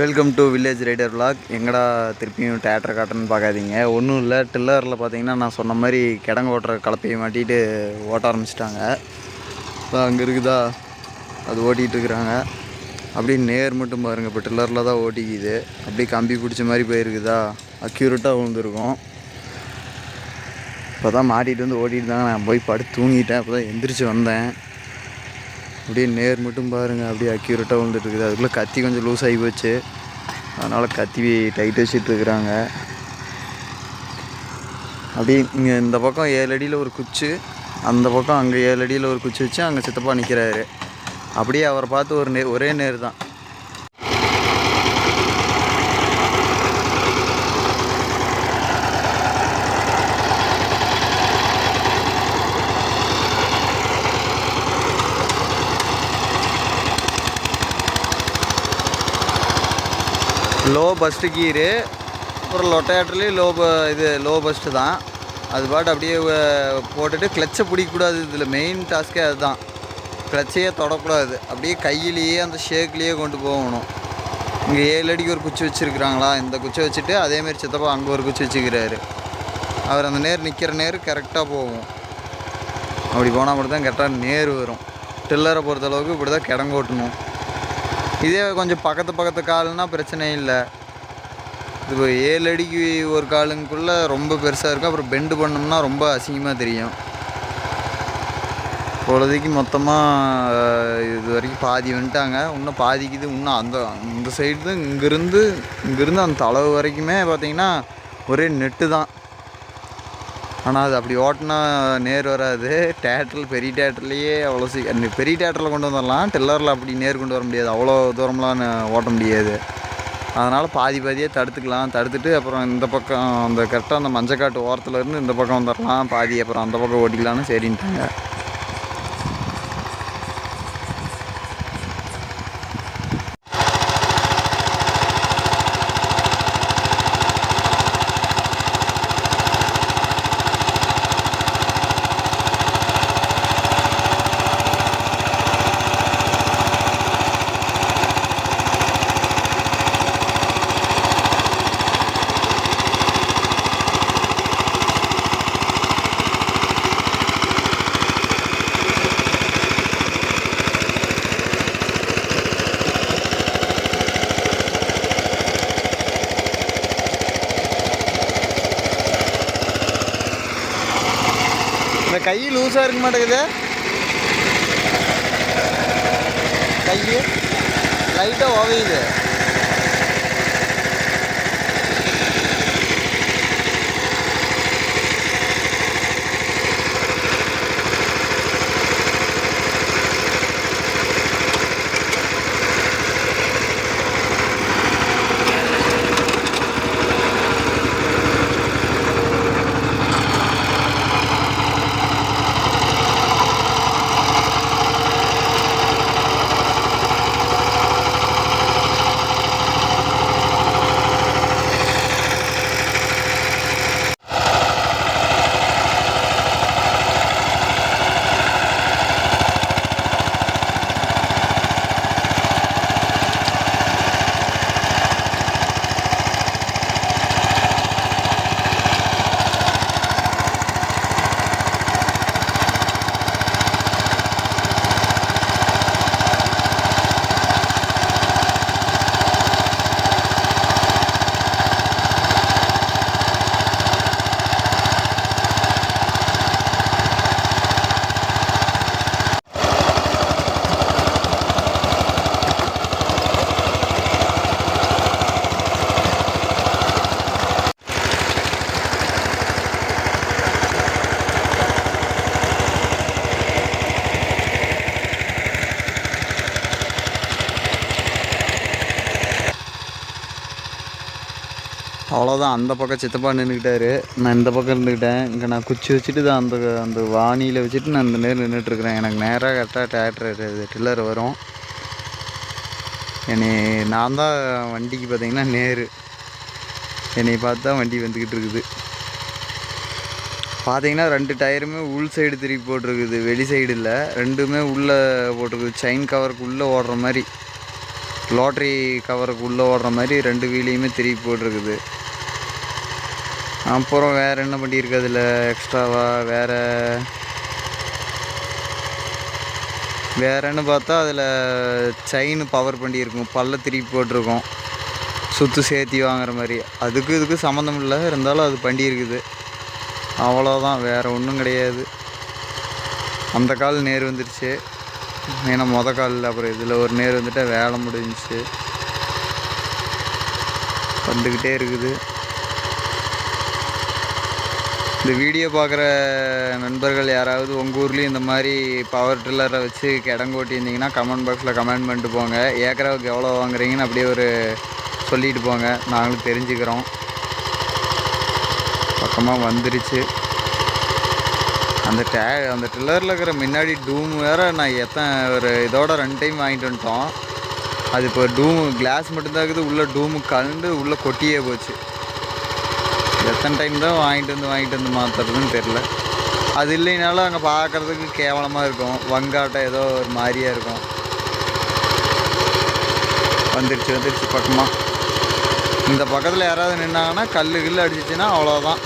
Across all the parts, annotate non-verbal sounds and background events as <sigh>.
Welcome to village rider vlog எங்கடா திருப்பியும் theatre காட்டுன்னு பார்க்காதீங்க. ஒன்றும் இல்லை டில்லரில் பார்த்தீங்கன்னா நான் சொன்ன மாதிரி கிடங்கு ஓட்டுற கலப்பையை மாட்டிட்டு ஓட்ட ஆரம்பிச்சிட்டாங்க. அங்கே இருக்குதா? அது ஓட்டிகிட்டு இருக்கிறாங்க. அப்படியே நேர் மட்டும் பாருங்கள் இப்போ டில்லரில் தான் ஓட்டிக்குது. அப்படியே கம்பி பிடிச்ச மாதிரி போயிருக்குதா? அக்யூரேட்டாக விழுந்துருக்கும். இப்போ தான் மாட்டிகிட்டு வந்து ஓட்டிகிட்டு தாங்க நான் போய் படுத்து தூங்கிட்டேன். அப்போ தான் எந்திரிச்சு வந்தேன். அப்படியே நேர் மட்டும் பாருங்கள் அப்படியே அக்யூரேட்டாக விழுந்துட்டு இருக்குது அதுக்குள்ளே கத்தி கொஞ்சம் லூஸ் ஆகி போச்சு. அதனால் கத்தி டைட் வச்சுட்ருக்குறாங்க அப்படியே இங்கே இந்த பக்கம் ஏழு அடியில் ஒரு குச்சி அந்த பக்கம் அங்கே ஏழு அடியில் ஒரு குச்சி வச்சு அங்கே சித்தப்பா நிற்கிறாரு அப்படியே அவரை பார்த்து ஒரு நே ஒரே நேர் தான் லோ பஸ்ட்டு கீரு அப்புறம் லொட்டையாட்டிலையும் லோ ப இது லோ பஸ்ட்டு தான். அது பாட்டு அப்படியே போட்டுட்டு கிளச்சை பிடிக்கக்கூடாது இதில். மெயின் டாஸ்க்கே அதுதான். கிளச்சையே தொடக்கூடாது. அப்படியே கையிலேயே அந்த ஷேக்லேயே கொண்டு போகணும். இங்கே ஏழு அடிக்கு ஒரு குச்சி வச்சுருக்குறாங்களா? இந்த குச்சி வச்சுட்டு அதேமாரி சித்தப்பா அங்கே ஒரு குச்சி வச்சுக்கிறாரு. அவர் அந்த நேர் நிற்கிற நேர் கரெக்டாக போகும். அப்படி போனால் மட்டும் தான் கரெக்டாக நேர் வரும். டில்லரை பொறுத்தளவுக்கு இப்படி தான் கிடங்கோட்டணும். இதே கொஞ்சம் பக்கத்து பக்கத்து கால்னா பிரச்சனை இல்லை. இது ஏழு அடிக்கு ஒரு காலுங்குள்ளே ரொம்ப பெருசாக இருக்கும். அப்புறம் பெண்டு பண்ணோம்னா ரொம்ப அசிங்கமாக தெரியும். இப்பொழுதைக்கு மொத்தமாக இது வரைக்கும் பாதி வந்துட்டாங்க. இன்னும் பாதிக்குது. இன்னும் அந்த அந்த சைடு தான் இங்கேருந்து இங்கேருந்து அந்த தளவு வரைக்குமே பார்த்தீங்கன்னா ஒரே நெட்டு தான் ஆனால் அது அப்படி ஓட்டினா நேர் வராது. தேட்டரில் பெரிய தேட்டர்லேயே அவ்வளோ சீக்கிரம் பெரிய தேட்டரில் கொண்டு வந்துடலாம் டில்லரில் அப்படி நேர் கொண்டு வர முடியாது. அவ்வளோ தூரம்லாம் ஓட்ட முடியாது. அதனால் பாதி பாதியே தடுத்துக்கலாம். தடுத்துட்டு அப்புறம் இந்த பக்கம் அந்த கரெக்டாக அந்த மஞ்சக்காட்டு ஓரத்தில் இருந்து இந்த பக்கம் வந்துடலாம் பாதி அப்புறம் அந்த பக்கம் ஓட்டிக்கலாம்னு சரின்ட்டாங்க. இந்த கை லூஸாக இருக்க மாட்டேங்குது. கை லைட்டாக உதையுது அவ்வளோதான் அந்த பக்கம் சித்தப்பா நின்றுக்கிட்டாரு நான் இந்த பக்கம் இருந்துக்கிட்டேன் இங்கே நான் குச்சி வச்சுட்டு தான் அந்த அந்த வாணியில் வச்சுட்டு நான் இந்த நேர் நின்றுட்டுருக்குறேன் எனக்கு நேராக கரெக்டாக டிராக்டர் டில்லர் வரும். என்னை நான் தான் வண்டிக்கு பார்த்தீங்கன்னா நேரு. என்னை பார்த்து தான் வண்டி வந்துக்கிட்டு இருக்குது பார்த்தீங்கன்னா ரெண்டு டயருமே உள் சைடு திருப்பி போட்டிருக்குது. வெளி சைடு இல்லை. ரெண்டுமே உள்ளே போட்டிருக்குது. செயின் கவருக்கு உள்ளே ஓடுற மாதிரி. லாட்ரி கவருக்கு உள்ளே ஓடுற மாதிரி ரெண்டு வீலையுமே திருப்பி போட்டிருக்குது. அப்புறம் வேறு என்ன பண்ணியிருக்கு அதில் எக்ஸ்ட்ராவாக வேறு? வேறன்னு பார்த்தா அதில் செயின் பவர் பண்ணியிருக்கும். பல்ல திருப்பி போட்டிருக்கோம். சுற்று சேர்த்தி வாங்குற மாதிரி. அதுக்கு இதுக்கு சம்மந்தம் இல்லை. இருந்தாலும் அது பண்ணி இருக்குது அவ்வளோதான் வேறு ஒன்றும் கிடையாது. அந்த கால் நேர் வந்துருச்சு. ஏன்னா மொத காலில் அப்புறம் இதில் ஒரு நேர் வந்துட்டால் வேலை முடிஞ்சிச்சு. வந்துக்கிட்டே இருக்குது. இந்த வீடியோ பார்க்குற நண்பர்கள் யாராவது உங்கள் ஊர்லேயும் இந்த மாதிரி பவர் டில்லரை வச்சு இடம் ஓட்டியிருந்தீங்கன்னா கமெண்ட் பாக்ஸில் கமெண்ட் பண்ணிட்டு போங்க. ஏக்கராவுக்கு எவ்வளோ வாங்குறீங்கன்னு அப்படியே ஒரு சொல்லிட்டு போங்க. நாங்களும் தெரிஞ்சுக்கிறோம். பக்கமாக வந்துருச்சு. அந்த டே அந்த டில்லரில் இருக்கிற முன்னாடி டூம் வேறு நான் எத்தனை ஒரு இதோட ரெண்டு டைம் வாங்கிட்டு வந்துட்டோம். அது இப்போ டூம் கிளாஸ் மட்டும்தான் இருக்குது. உள்ளே டூமு கலந்து உள்ளே கொட்டியே போச்சு. எத்தனை டைம் தான் வாங்கிட்டு வந்து வாங்கிட்டு வந்து மாற்றுறதுன்னு தெரில அது இல்லைனாலும் அங்கே பார்க்குறதுக்கு கேவலமாக இருக்கும். வங்காட்டம் ஏதோ ஒரு மாதிரியாக இருக்கும். வந்துருச்சு வந்துருச்சு பக்கமாக இந்த பக்கத்தில் யாராவது நின்னாங்கன்னா கல் கில் அடிச்சிச்சின்னா அவ்வளோதான்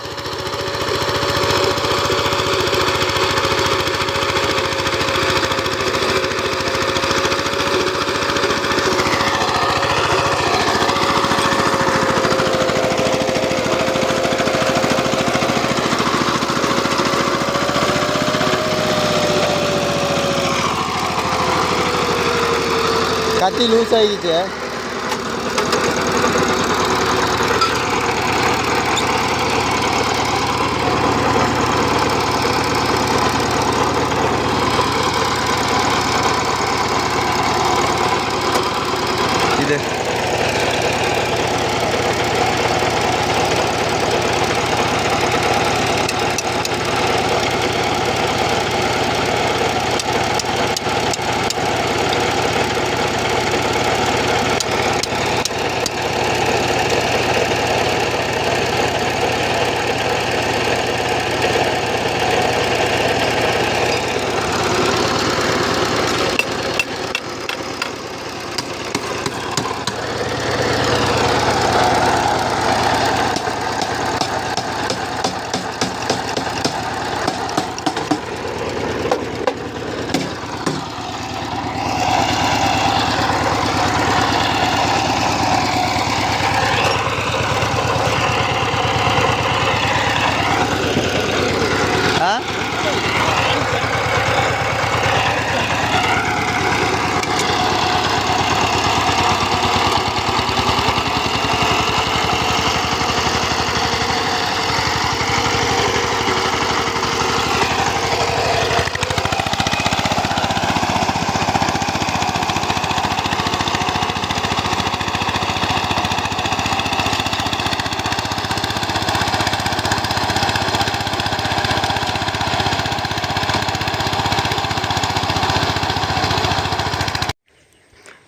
கத்தி லூஸ் ஆகிடுச்சு இது ஆ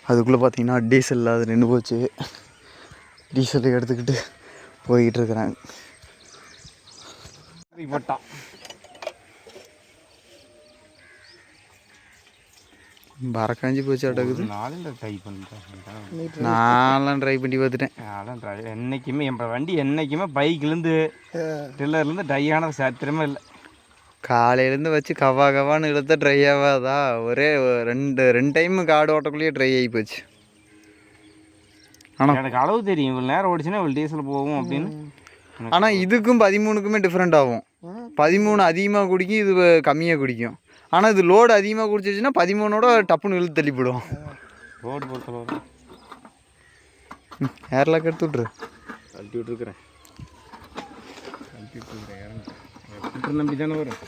அதுக்குள்ளே பார்த்தீங்கன்னா டீசல் இல்லாத நின்று போச்சு. டீசல் எடுத்துக்கிட்டு போய்கிட்டு இருக்கிறாங்க போட்டான் பறக்காஞ்சி போச்சு அடக்குது நாளில் ட்ரை பண்ணுறேன் <laughs> நான்லாம் ட்ரை பண்ணி பார்த்துட்டேன். அதான் ட்ரை என்றைக்குமே என் வண்டி என்றைக்குமே பைக்லேருந்து டில்லர்லேருந்து ட்ரையான சாத்திரமே இல்லை. காலையிலேருந்து வச்சு கவா கவான்னு இழுத்தா ட்ரை ஆகாதா ஒரே ரெண்டு ரெண்டு டைம் காடு ஓட்டக்குள்ளேயே ட்ரை ஆகி போச்சு. ஆனால் எனக்கு அளவு தெரியும். இவ்வளோ நேரம் ஓடிச்சுன்னா இவ்வளோ டீசல் போகும் அப்படின்னு. ஆனால் இதுக்கும் பதிமூணுக்குமே டிஃப்ரெண்ட் ஆகும். பதிமூணு அதிகமாக குடிக்கும் இது கம்மியாக குடிக்கும். ஆனால் இது லோடு அதிகமாக குடிச்சிச்சுன்னா பதிமூணோட டப்புன்னு இழுத்து தள்ளிவிடும் ரோடு பொறுத்தளவு. ஏர்லாக் எடுத்து விட்ரு கழட்டி விட்டுருக்குறேன். கழட்டி விட்டுருக்குறேன். இறங்க நம்பி தானே வரும்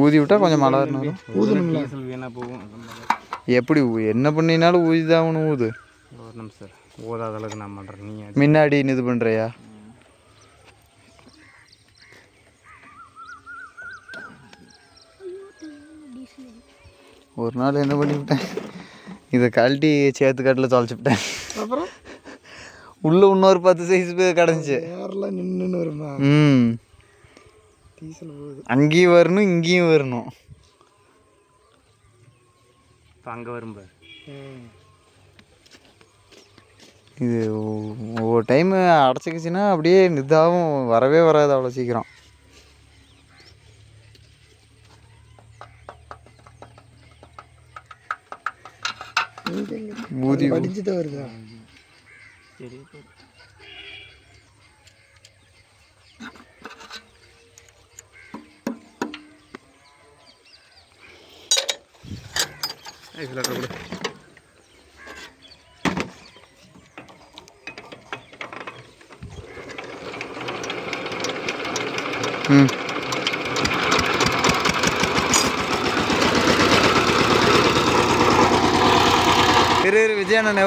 ஊதி விட்டா கொஞ்சம் மழை வரணும். டீசல் வீணாக போகும். எப்படி ஊ- என்ன பண்ணினாலும் ஊதி தான் ஆகணும் ஊது. ஒரு நிமிஷம் சார் ஓதாத அளவுக்கு நான் பண்ணுறேன் நீங்கள் முன்னாடி இது பண்ணுறியா ஒரு நாள் என்ன பண்ணிவிட்டேன் இதை கழட்டி சேத்து கட்டில் தொலைச்சிவிட்டேன் அப்புறம்? உள்ளே இன்னொரு பத்து சைஸ் கிடந்துச்சு. யாரெல்லாம் நின்றுன்னு வருமா? ம். டீசல் போகுது அங்கேயும் வரணும் இங்கேயும் வரணும். இப்போ அங்கே வரும்ப ம். இது ஒவ்வொரு டைமு அடைச்சிக்கிச்சின்னா அப்படியே இதாகவும் வரவே வராது அவ்வளோ சீக்கிரம். ஊதி படிச்சு தான் வருதா ம் இரு விஜயண்ணன்